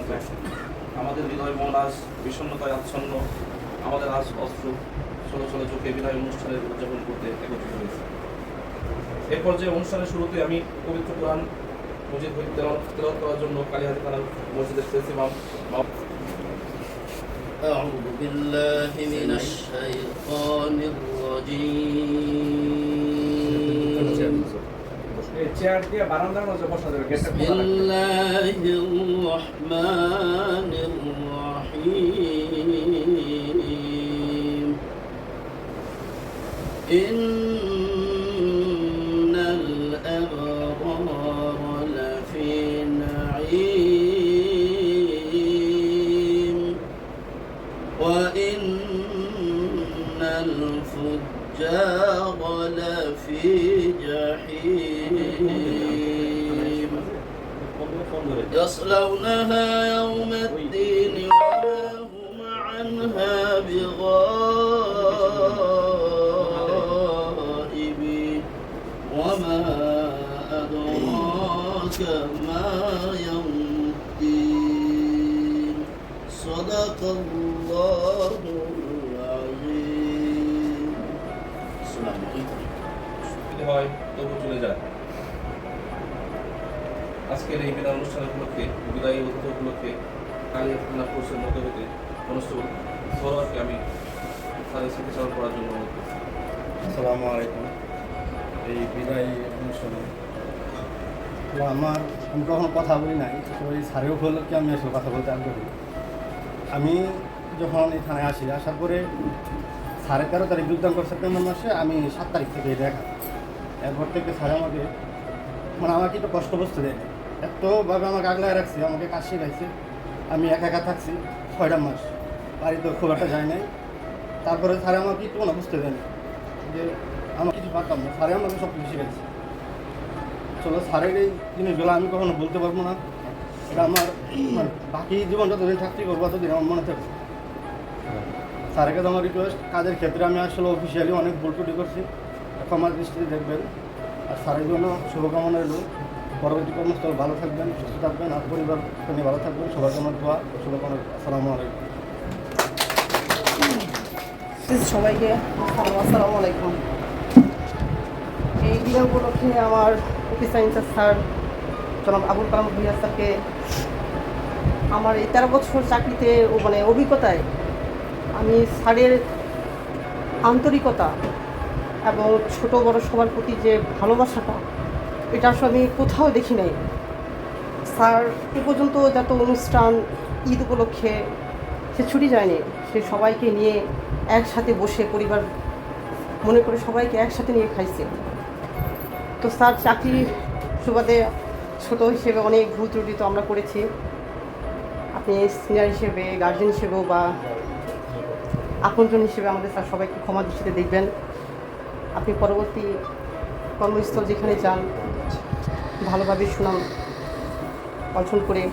ক্লান্ত আমাদের হৃদয় মন আজ বিষণ্ণতায় আচ্ছন্ন আমাদের আজ অস্ত্র ছোট ছোট চোখে বিদায় অনুষ্ঠানের উদযাপন করতে একত্রিত হয়েছে এ পর্যায়ে অনুষ্ঠানের শুরুতে আমি পবিত্র কোরআন মসজিদ হইতে তেলাওয়াত করার জন্য কালীহাতি থানার মসজিদের শেষে মাম أعوذ بالله من الشيطان الرجيم চেয়ার দিয়ে বারান্দার মধ্যে বসা যাবে গেটটা يصلونها يوم الدين وما هم عنها بغائبين. وما أدراك ما يوم الدين. صدق الله العظيم. السلام عليكم. যদি হয়, তবু চলে যায় আজকের এই বিদায় অনুষ্ঠান উপলক্ষে, বিদায়ী অতিথি উপলক্ষে কালীহাতি থানা কোর্সের মধ্য হতে কনস্টেবল সরোয়ারকে আমি তাদের স্মৃতিচারণ করার জন্য অনুরোধ করছি। আসসালামু আলাইকুম। এই বিদায়ী অনুষ্ঠানে আমার, আমি কখনো কথা বলি নাই, তো এই স্যারের উপলক্ষে আমি আসলে কথা বলতে আগ্রহী। আমি যখন এই থানায় আসি, আসার পরে সাড়ে তেরো তারিখ যোগদান করে সেপ্টেম্বর মাসে আমি সাত তারিখ থেকে দেখা। এরপর থেকে স্যার আমাকে মানে আমাকে একটু কষ্ট বসতে দেয় এতভাবে আমাকে আগলায় রাখছে আমাকে কাজ শেখাইছে। আমি একা একা থাকছি ছয়টা মাস বাড়িতে খুব একটা যায় নাই। তারপরে স্যার আমাকে একটু না বুঝতে দেয়নি যে আমার কিছু পারতাম না স্যারে আমাকে সব কিছু শিখেছে চলো স্যারের এই জিনিসগুলো আমি কখনো বলতে পারব না। এটা আমার মানে বাকি জীবন যতদিন থাকতেই করব ততদিন আমার মনে থাকবে স্যারের কাছে আমার রিকোয়েস্ট কাজের ক্ষেত্রে আমি আসলে অফিসিয়ালি অনেক ভুল করছি। ক্ষমার দৃষ্টিতে দেখবেন, আর স্যারের জন্য শুভকামনা এলো পরবর্তী কর্মস্থল ভালো থাকবেন, সুস্থ থাকবেন, আর পরিবার নিয়ে ভালো থাকবেন। সবার জন্য দোয়া, শুভকামনা, আসসালামু আলাইকুম। সবাইকে সালাম আসসালামু আলাইকুম। এই দিন উপলক্ষে আমার অফিসার সায়েন্সের স্যার, জনাব আবুল কালাম ভুইয়া স্যারকে আমার এই তেরো বছর চাকরিতে মানে অভিজ্ঞতায় আমি স্যারের আন্তরিকতা এবং ছোট বড় সবার প্রতি যে ভালোবাসাটা, এটা আসলে আমি কোথাও দেখি নাই। স্যার, এ পর্যন্ত যত অনুষ্ঠান, ঈদ উপলক্ষে সে ছুটি যায়নি, সে সবাইকে নিয়ে একসাথে বসে পরিবার, মনে করে সবাইকে একসাথে নিয়ে খাইছে। তো স্যার, চাকরির সুবাদে ছোট হিসেবে অনেক ভুল ত্রুটি তো আমরা করেছি। আপনি সিনিয়র হিসেবে গার্জেন হিসেবেও বা আপনজন হিসেবে আমাদের স্যার সবাইকে ক্ষমা দৃষ্টিতে দেখবেন। আপনি পরবর্তী কর্মস্থল যেখানে যান, ভালোভাবে সুনাম অর্জন করে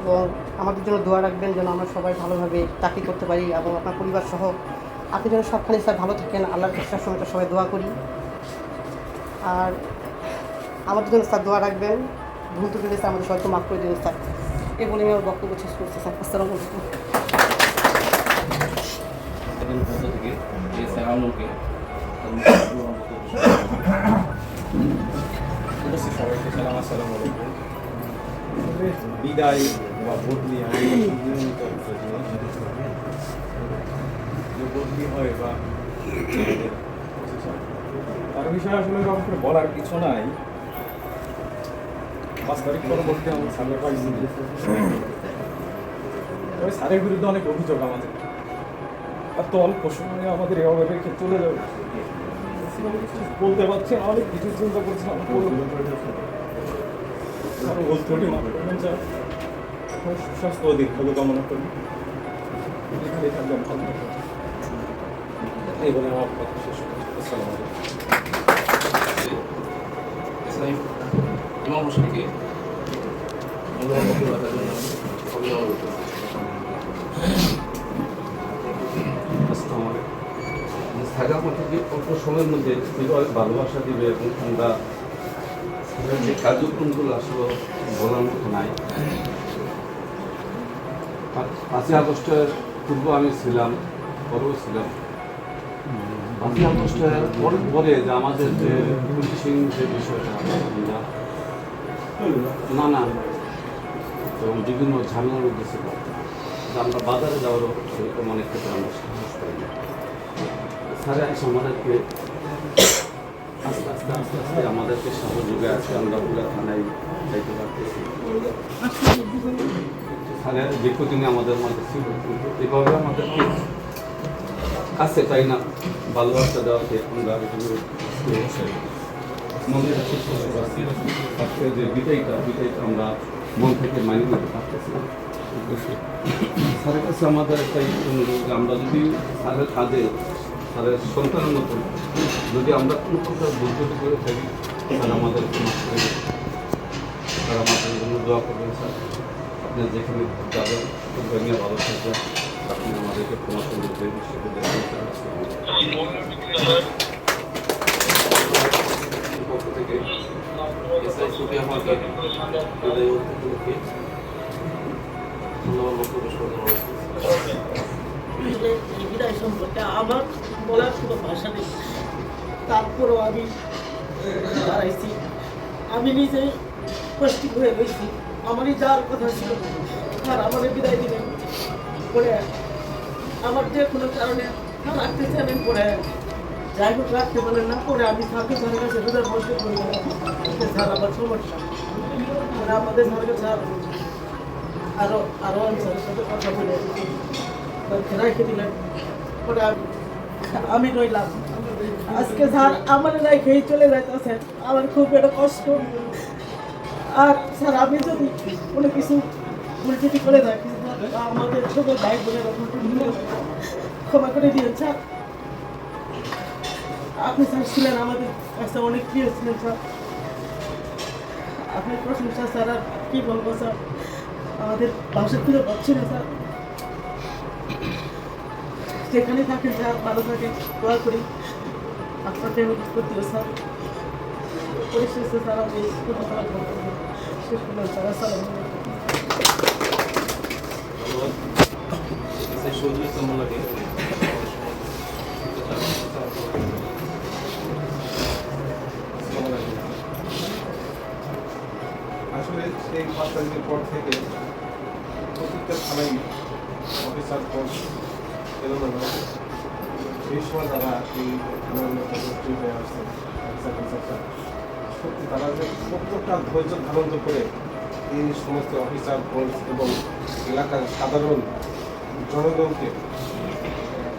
এবং আমাদের জন্য দোয়া রাখবেন যেন আমরা সবাই ভালোভাবে চাকরি করতে পারি এবং আপনার পরিবার সহ আপনি যেন সবখানে স্যার ভালো থাকেন, আল্লাহর কাছে সময় সবাই দোয়া করি। আর আমাদের জন্য স্যার দোয়া রাখবেন। ভুল হলে স্যার আমাদের সবাইকে মাফ করে দিন স্যার। এ বলে আমি আমার বক্তব্য শেষ করছি স্যার। আসসালামু আলাইকুম। সবাইকে সালাম বিদায় বা বদলি বদলি হয় বা তার বিষয়ে আসলে বলার কিছু নাই পরবর্তী আমার তবে বিরুদ্ধে অনেক অভিযোগ আমাদের এত অল্প সময়ে আমাদের এভাবে চলে যাবে। বলতে পারছি না অনেক কিছু চিন্তা করছি না। সুস্বাস্থ্য দীর্ঘায়ু কামনা করি এখানে থাকবেন ভালো এই বলে আমার কথা শেষ আসসালামু ইমাম হোসেনকে জন্য মধ্যে যে অল্প সময়ের মধ্যে হৃদয় ভালোবাসা দিবে এবং আমরা যে কার্যক্রমগুলো আসলে বলার মতো নাই। পাঁচ- পাঁচই আগস্টের পূর্ব আমি ছিলাম, পরেও ছিলাম। পাঁচই আগস্টের পরে পরে যে আমাদের যে পুলিশিং যে বিষয়টা, আমরা না না, এবং বিভিন্ন ঝামেলার মধ্যে ছিল আমরা বাজারে যাওয়ারও সেরকম অনেক ক্ষেত্রে আমরা সাহস পাই না স্যারে এসে আমাদেরকে আস্তে আস্তে আস্তে আস্তে আমাদেরকে সহযোগে আছে, আমরা পুরো থানায় যাইতে পারতেছি। স্যারের দীর্ঘদিনে আমাদের মধ্যে ছিল এভাবে আমাদেরকে কাছে তাই না? ভালোবাসা দেওয়াতে আমরা মনের আজকে যে বিদায়টা বিদায়টা আমরা মন থেকে মানিয়ে নিতে পারতেছি স্যারের কাছে আমাদের একটাই অনুরোধ, আমরা যদি স্যারের কাজে স্যারের সন্তানের মতন যদি আমরা কোনো প্রকার বুদ্ধি করে থাকি স্যার আমাদের করে আমাদের জন্য দোয়া করবেন, স্যার? আপনি যেখানে যাবেন ভেঙে ভালো থাকবেন। আপনি আমাদেরকে তাদের আমার বলার কোনো ভাষা নেই। তারপরও আমি দাঁড়াইছি। আমি নিজে কষ্টি হয়ে গেছি আমারই যাওয়ার কথা ছিল। আর আমার বিদায় দিলে পরে আমার যে কোনো কারণে আর রাখতে চাইলেন পরে যাই হোক, রাখতে পারলেন না। পরে আমি স্যারকে, স্যারের কাছে রোজার পড়ে গেলাম স্যার, আমার সমস্যা। পরে আমাদের স্যারকে স্যার আরও আরও আমি স্যারের সাথে কথা বলে, রেখে দিলেন। পরে আমি- রইলাম। আজকে স্যার আমার রেখেই চলে যাইতেছেন আমার খুব একটা কষ্ট। আর স্যার, আমি যদি কোনো কিছু উল্টি করে থাকি আমাদের ছোট ভাই ওপর ক্ষমা করে দিন স্যার। আপনি স্যার ছিলেন আমাদের কাছে অনেক প্রিয় ছিলেন, স্যার। আপনার প্রশংসা, স্যার, আর কি বলব, স্যার? আমাদের ভাষা খুঁজে পাচ্ছি না, স্যার। যেখানে থাকেন স্যার ভালো থাকেন দোয়া করি আপনাদের প্রতিও স্যার পরিশেষে স্যার আমি কোনো বলব না। শেষ করলাম স্যার আসসালামু আসলে সেই পাঁচ তারিখের পর থেকে প্রত্যেকটা থানায় অফিসার ফোর্স এলোমেলো সেই সময় তারা এই মধ্যে হয়ে আসছে সত্যি তারা যে কতটা ধৈর্য ধারণ করে এই সমস্ত অফিসার এবং এলাকার সাধারণ জনগণকে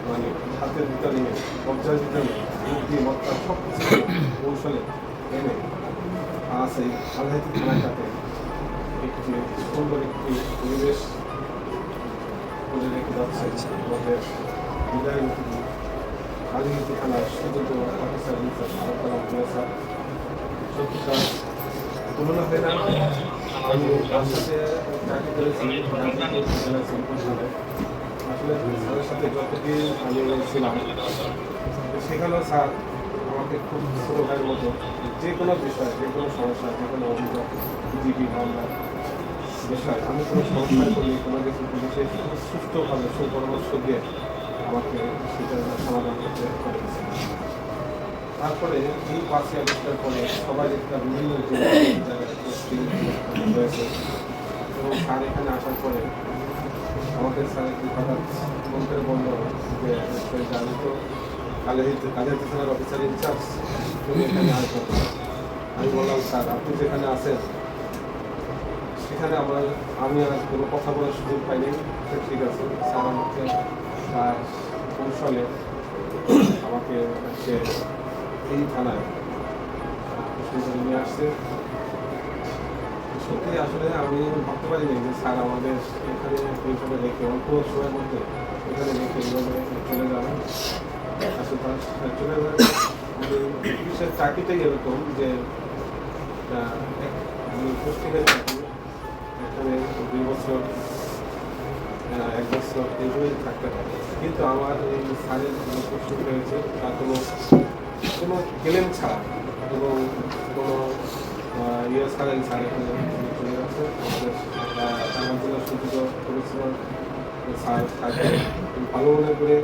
মানে হাতের ভিতরে নিয়ে পর্যায়ের ভিতরে বুদ্ধি মত্তা সব কিছু কৌশলে এনে এই আলহাতি থানাটাতে একটি সুন্দর একটি পরিবেশ করে রেখে যাচ্ছে, আমাদের বিদায় অতিথি আলহাতি থানার সুযোগ্য অফিসার ইনচার্জ আলকালাম স্যার সত্যিকার তুলনা হয় আমি তার সাথে আসলে স্যারের সাথে যতদিন আমি ছিলাম, সেখানেও স্যার আমাকে খুব ছোটো মতো যে কোনো বিষয়, যে কোনো সমস্যা, যে কোনো অভিযোগ জিবি মামলা বিষয়, আমি কোনো সমস্যা করি কোনো কিছু পুলিশে সুস্থভাবে সুপরামর্শ দিয়ে আমাকে সেটা সমাধান করতে তারপরে এই পাঁচই আগস্টের পরে সবাই একটা বিভিন্ন পোস্টিং এবং স্যার এখানে আসার পরে আমাকে স্যার একটি হঠাৎ বলতে বলল যে "সে জানি তো কালের অফিসার ইনচার্জ তুমি এখানে আসব। আমি বললাম, স্যার, আপনি যেখানে আছেন সেখানে আমার আমি আর কোনো কথা বলার সুযোগ পাইনি। ঠিক আছে স্যার আমাকে তার কৌশলে আমাকে সে এই থানায় নিয়ে আসছে। সত্যি আসলে আমি ভাবতে পারিনি যে স্যার আমাদের এখানে এইভাবে রেখে অল্প সময়ের মধ্যে এখানে রেখে এইভাবে চলে যাবেন আসলে তার চলে যাবে। মানে পুলিশের চাকরিটাই এরকম যে আহ, এক- আমি পোস্টিংয়ের চাকরি এখানে দুই বছর এক বছর এইভাবেই থাকতে পারে কিন্তু আমার এই স্যারের যে পোস্টিং হয়েছে তার কোনো কোনো ক্লেম ছাড়া এবং কোনো ইয়ে ছাড়াই এখানে চলে যাচ্ছে আমাদের জেলা সুযোগ তাকে ভালো মনে করে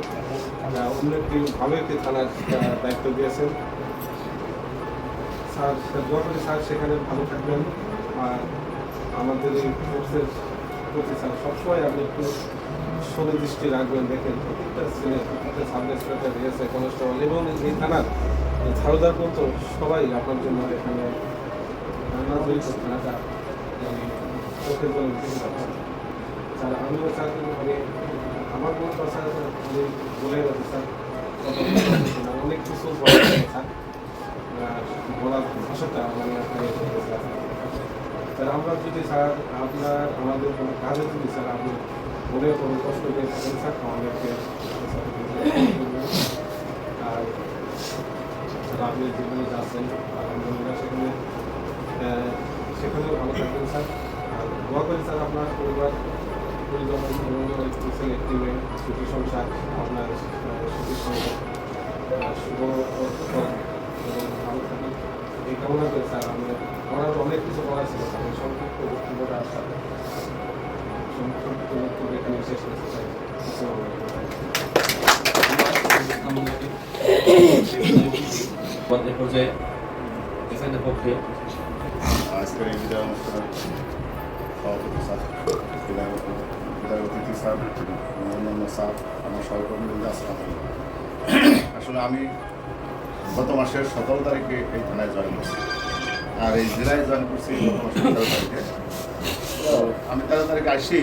অন্য একটি, ভালো একটি থানার দায়িত্ব দিয়েছেন। স্যার দোয়া স্যার সেখানে ভালো থাকবেন। আর আমাদের এই কোর্সের প্রতি স্যার সবসময় আপনি একটু সুনির্দিষ্টি রাখবেন, দেখেন প্রত্যেকটা প্রত্যেকটা সাব ইন্সপেক্টর এসে কনস্টেবল এবং এই থানার ঝাড়ুদার পর্যন্ত সবাই আপনার জন্য এখানে রান্না জড়িত থানাটা এই চোখের জন্য স্যার আমিও স্যার মানে আমার হয় স্যার আমি বলে গেছে স্যার। অনেক কিছু বলা ভাষাটা মানে আপনার স্যার। আমরা যদি স্যার আপনার আমাদের কোনো কাজে যদি স্যার, আপনি মনে কোনো কষ্ট পেয়ে থাকেন স্যার আমাদেরকে আর স্যার, আপনি যেখানে যাচ্ছেন আলহামদুলিল্লাহ সেখানে সেখানেও ভালো থাকবেন স্যার আর দোয়া করি স্যার, আপনার পরিবার, পরিজন সুখী সংসার, আপনার সংসার শুভ ভালো থাকুন এই কামনা করে স্যার আমাদের আমার অনেক কিছু বলার ছিল সংক্ষিপ্ত বক্তব্যটা স্যার সংক্ষিপ্ত বক্তব্য এখানে শেষ করতে চাই। আসসালামু আলাইকুম এ পর্যায়ে এসআইদের পক্ষে আজকের এই বিদায় অনুষ্ঠানে সভাপতি স্যার বিদায় বিদায় অতিথি স্যার অন্যান্য স্যার আমার সহকর্মীদের আসসালাম আসলে আমি গত মাসের সতেরো তারিখে এই থানায় জয়েন করছি আর এই জেলায় জয়েন করছি তো আমি তেরো তারিখে আসি।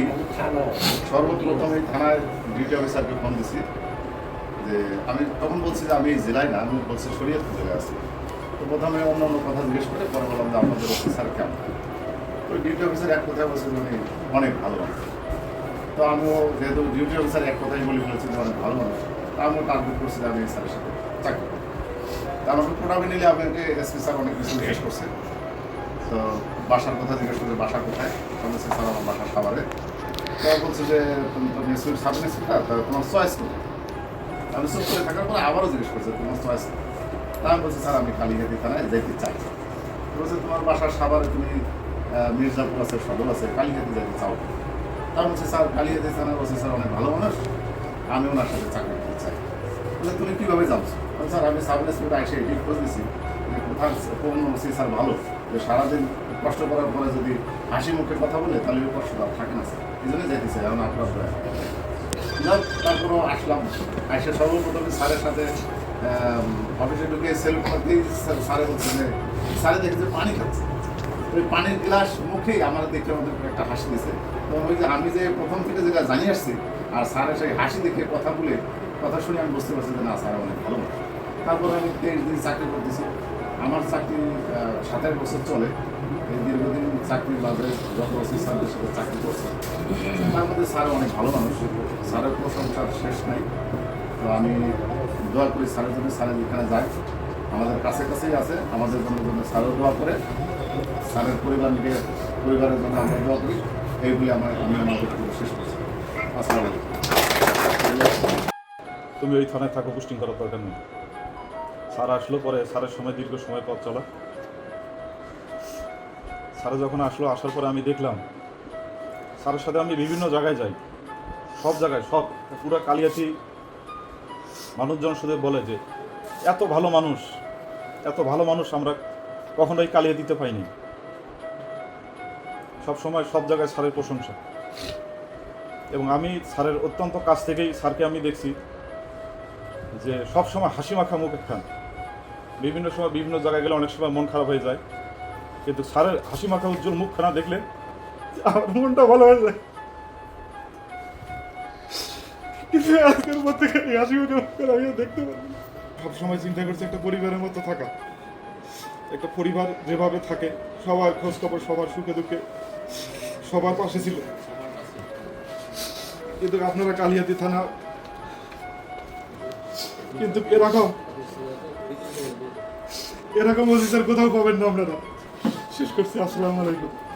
সর্বপ্রথম এই থানায় ডিউটি অফিসারকে ফোন দিছি যে আমি তখন বলছি যে আমি এই জেলায় না, আমি বলছি শরীয়তপুর জেলায় আছি। তো প্রথমে অন্য অন্য কথা জিজ্ঞেস করে পরে বললাম যে আপনাদের অফিসার কেমন? তো ডিউটি অফিসার এক কথায় বলছে উনি অনেক ভালো মানুষ। তো আমিও যেহেতু ডিউটি অফিসার এক কথাই বলে ফেলেছি যে অনেক ভালো মানুষ। তা আমিও টার্গেট করছি যে আমি এই স্যারের সাথে চাকরি আমাকে প্রোডামে নিলে আপনাকে এসপি স্যার অনেক কিছু জিজ্ঞেস করছে। তো বাসার কথা জিজ্ঞেস করছে বাসা কোথায়? তখন স্যার আমার বাসা খাবারে। তো বলছে যে তুমি তো মেসুর সাব ইন্সপেক্টর তা তোমার চয়েস কোথায় আমি চুপ করে থাকার পরে আবারও জিজ্ঞেস করছে তোমার চয়েস তা আমি বলছি স্যার আমি কালীঘাটি থানায় যেতে চাই। বলছে তোমার বাসার সাভারে তুমি মির্জাপুর আছে সদর আছে কালীঘাটি যেতে চাও তা বলছে স্যার কালীঘাটি থানায় বলছে স্যার অনেক ভালো মানুষ আমি ওনার সাথে চাকরি করতে চাই। বলে তুমি কীভাবে যাচ্ছ বলছে, স্যার, আমি সাব ইন্সপেক্টর এসে এটি খোঁজ দিছি যে কোথাও কোন ওসি স্যার, ভালো। যে সারাদিন কষ্ট করার পরে যদি হাসি মুখে কথা বলে, তাহলে ওই কষ্ট আর থাকে না, স্যার। এই জন্য যেতে চাই এখন আপনার যাক, তারপরও আসলাম। এসে সর্বপ্রথমে স্যারের সাথে অফিসে ঢুকে সেলফ করতেই স্যার- বলছে যে, স্যারে দেখে যে পানি খাচ্ছে। ওই পানির গ্লাস মুখেই আমার দেখে আমাদের একটা হাসি দিছে। তো ওই যে আমি যে প্রথম থেকে যেটা জানিয়ে আসছি, আর স্যারের সেই হাসি দেখে কথা বলে, কথা শুনে আমি বুঝতে পারছি যে না, স্যার অনেক ভালো মানুষ। তারপরে আমি তেইশ দিন চাকরি করতেছি, আমার চাকরি সাতাশ বছর চলে। এই দীর্ঘদিন চাকরির বাজারে যত অফিস স্যারদের সাথে চাকরি করছে। তার মধ্যে স্যার অনেক ভালো মানুষ। স্যারের প্রশংসার শেষ নাই। তো আমি দোয়া করি স্যারের জন্য স্যারের যেখানে যায়, আমাদের কাছে কাছেই আছে, আমাদের জন্য জন্য স্যারও দোয়া করে। স্যারের পরিবারকে, পরিবারের জন্য আমরা দোয়া করি। এইগুলি আমার, আমি বক্তব্য শেষ করছি। আসসালামু তুমি ওই থানায় থাকো পোস্টিং করার দরকার নেই। স্যার আসলো পরে, স্যারের সময় দীর্ঘ সময় পথ চলা। স্যার যখন আসলো, আসার পরে আমি দেখলাম, স্যারের সাথে আমি বিভিন্ন জায়গায় যাই। সব জায়গায়, সব, পুরো কালিয়াতি মানুষজন শুধু বলে যে, এত ভালো মানুষ, এত ভালো মানুষ আমরা কখনোই কালিয়ে দিতে পাইনি। সব সময় সব জায়গায় স্যারের প্রশংসা। এবং আমি স্যারের অত্যন্ত কাছ থেকেই স্যারকে আমি দেখছি যে সব সময় হাসি মাখা মুখ খান। বিভিন্ন সময় বিভিন্ন জায়গায় গেলে অনেক সময় মন খারাপ হয়ে যায়। কিন্তু স্যারের হাসি মাখা উজ্জ্বল মুখখানা দেখলে আমার মনটা ভালো হয়ে যায়। কিন্তু আজকের মধ্যে হাসি মাখা আমিও দেখতে পারি সবসময় চিন্তা করছি একটা পরিবারের মতো থাকা। একটা পরিবার যেভাবে থাকে, সবার খোঁজ খবর সবার সুখে দুঃখে সবার পাশে ছিল। কিন্তু আপনারা কালিয়াতি থানা, কিন্তু এরকম এরকম অফিসার কোথাও পাবেন না আপনারা শেষ করছি আসসালামু আলাইকুম।